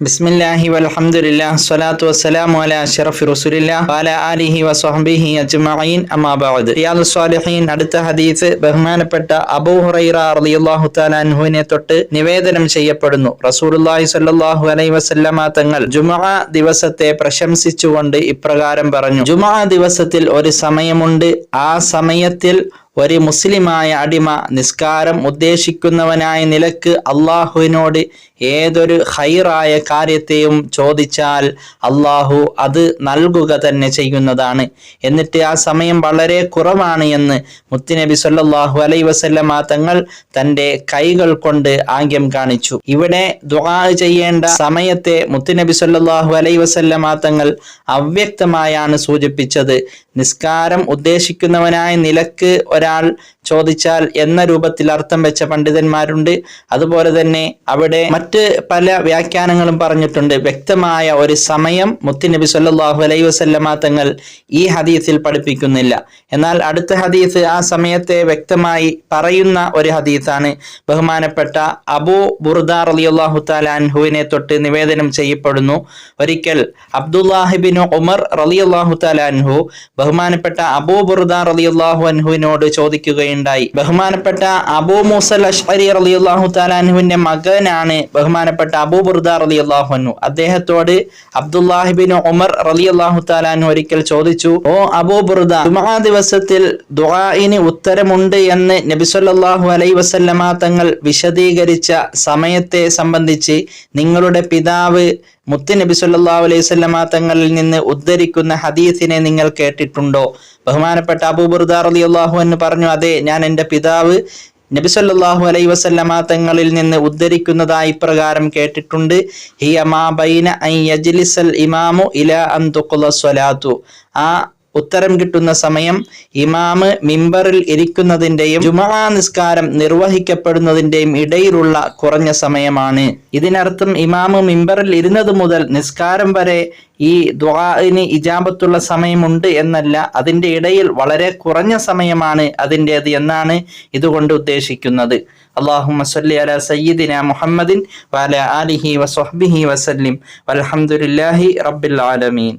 ബിസ്മില്ലാഹി വലഹമുല്ലാ സ്വലാത്തു വസ്സലാമു അല അഷറഫി റസൂലില്ലാ വഅല ആലിഹി വസ്വഹ്ബിഹി അജ്മഈൻ അമാബാദ് റിയാദുസ് സ്വാലിഹീൻ അടുത്ത ഹദീസ് ബഹുമാനപ്പെട്ട അബൂ ഹുറൈറ റളിയല്ലാഹു തആല അൻഹുവിനെ തൊട്ട് നിവേദനം ചെയ്യപ്പെടുന്നു. റസൂലുള്ളാഹി സ്വല്ലല്ലാഹു അലൈഹി വസല്ലമ തങ്ങൾ ജുമുഅ ദിവസത്തെ പ്രശംസിച്ചുകൊണ്ട് ഇപ്രകാരം പറഞ്ഞു. ജുമുഅ ദിവസത്തിൽ ഒരു സമയമുണ്ട്. ആ സമയത്തിൽ ഒരു മുസ്ലിമായ അടിമ നിസ്കാരം ഉദ്ദേശിക്കുന്നവനായ നിലയ്ക്ക് അള്ളാഹുവിനോട് ഏതൊരു ഹൈറായ കാര്യത്തെയും ചോദിച്ചാൽ അള്ളാഹു അത് നൽകുക തന്നെ ചെയ്യുന്നതാണ്. എന്നിട്ട് ആ സമയം വളരെ കുറവാണ് എന്ന് മുത്തുനബി സല്ലാഹു അലൈ വസല്ലമ തങ്ങൾ തന്റെ കൈകൾ കൊണ്ട് ആംഗ്യം കാണിച്ചു. ഇവിടെ ദുആ ചെയ്യേണ്ട സമയത്തെ മുത്തുനബി സല്ലാഹു അലൈ വസല്ലമ തങ്ങൾ അവ്യക്തമായാണ് സൂചിപ്പിച്ചത്. നിസ്കാരം ഉദ്ദേശിക്കുന്നവനായ നിലയ്ക്ക് ഒരാൾ ചോദിച്ചാൽ എന്ന രൂപത്തിൽ അർത്ഥം വെച്ച പണ്ഡിതന്മാരുണ്ട്. അതുപോലെ തന്നെ അവിടെ മറ്റ് പല വ്യാഖ്യാനങ്ങളും പറഞ്ഞിട്ടുണ്ട്. വ്യക്തമായ ഒരു സമയം മുത്തുനബി സല്ലല്ലാഹു അലൈഹി വസല്ലമ തങ്ങൾ ഈ ഹദീസിൽ പഠിപ്പിക്കുന്നില്ല. എന്നാൽ അടുത്ത ഹദീസ് ആ സമയത്തെ വ്യക്തമായി പറയുന്ന ഒരു ഹദീസാണ്. ബഹുമാനപ്പെട്ട അബൂ ബുർദാർ അലി അള്ളാഹു താലാൻഹുവിനെ തൊട്ട് നിവേദനം ചെയ്യപ്പെടുന്നു. ഒരിക്കൽ അബ്ദുല്ലാഹിബിൻ ഉമർ റളിയല്ലാഹു തആല അൻഹു ബഹുമാനപ്പെട്ട അബൂ അലി അള്ളാഹു അൻഹുവിനോട് ചോദിക്കുകയുണ്ടായി. ബഹുമാനപ്പെട്ട അബൂ മൂസൽ അഷ്അരി അലി അള്ളാഹു താലാഹുവിന്റെ മകനാണ് ബഹുമാനപ്പെട്ട അബൂ ബുർദ അലി അള്ളാഹുനു അദ്ദേഹത്തോട് അബ്ദുല്ലാഹിബിൻ ഉമർ റളിയല്ലാഹു അള്ളാഹു അൻഹു ഒരിക്കൽ ചോദിച്ചു ഓ അബൂ ബുർദ ജുമുഅ ദിവസത്തിൽ ദുആഇന് ഉത്തരമുണ്ട് എന്ന് നബി അലൈ വസല്ലമ തങ്ങൾ വിശദീകരിച്ച സമയത്തെ സംബന്ധിച്ച് നിങ്ങളുടെ പിതാവ് മുത്ത് നബി അലൈഹി വസല്ലമ തങ്ങളിൽ നിന്ന് ഉദ്ധരിക്കുന്ന ഹദീസിനെ നിങ്ങൾ കേട്ടിട്ടുണ്ടോ? ബഹുമാനപ്പെട്ട അബൂബുർദാർ അലി അള്ളാഹു എന്ന് പറഞ്ഞു അതെ ഞാൻ എന്റെ പിതാവ് നബി സല്ലല്ലാഹു അലൈഹി വസല്ലമ തങ്ങളിൽ നിന്ന് ഉദ്ധരിക്കുന്നതായി പ്രകാരം കേട്ടിട്ടുണ്ട്. ഹിയ മാ ബൈന അൻ യജ്ലിസൽ ഇമാമു ഇലാ അൻ തുഖ്ല സ്വലാത്തു. ആ ഉത്തരം കിട്ടുന്ന സമയം ഇമാമ് മിമ്പറിൽ ഇരിക്കുന്നതിന്റെയും ജുമാ നിസ്കാരം നിർവഹിക്കപ്പെടുന്നതിന്റെയും ഇടയിലുള്ള കുറഞ്ഞ സമയമാണ്. ഇതിനർത്ഥം ഇമാമ് മിമ്പറിൽ ഇരുന്നത് മുതൽ നിസ്കാരം വരെ ഈ ദ്വാന് ഇജാബത്തുള്ള സമയമുണ്ട് എന്നല്ല അതിന്റെ ഇടയിൽ വളരെ കുറഞ്ഞ സമയമാണ് അതിന്റെത് എന്നാണ് ഇതുകൊണ്ട് ഉദ്ദേശിക്കുന്നത്. അള്ളാഹു സല്ലി അല സയ്യിദിന മുഹമ്മദിൻ വാല ആലിഹി വസ്വഹ്ബിഹി വസല്ലിം. വൽഹംദുലില്ലാഹി റബ്ബിൽ ആലമീൻ.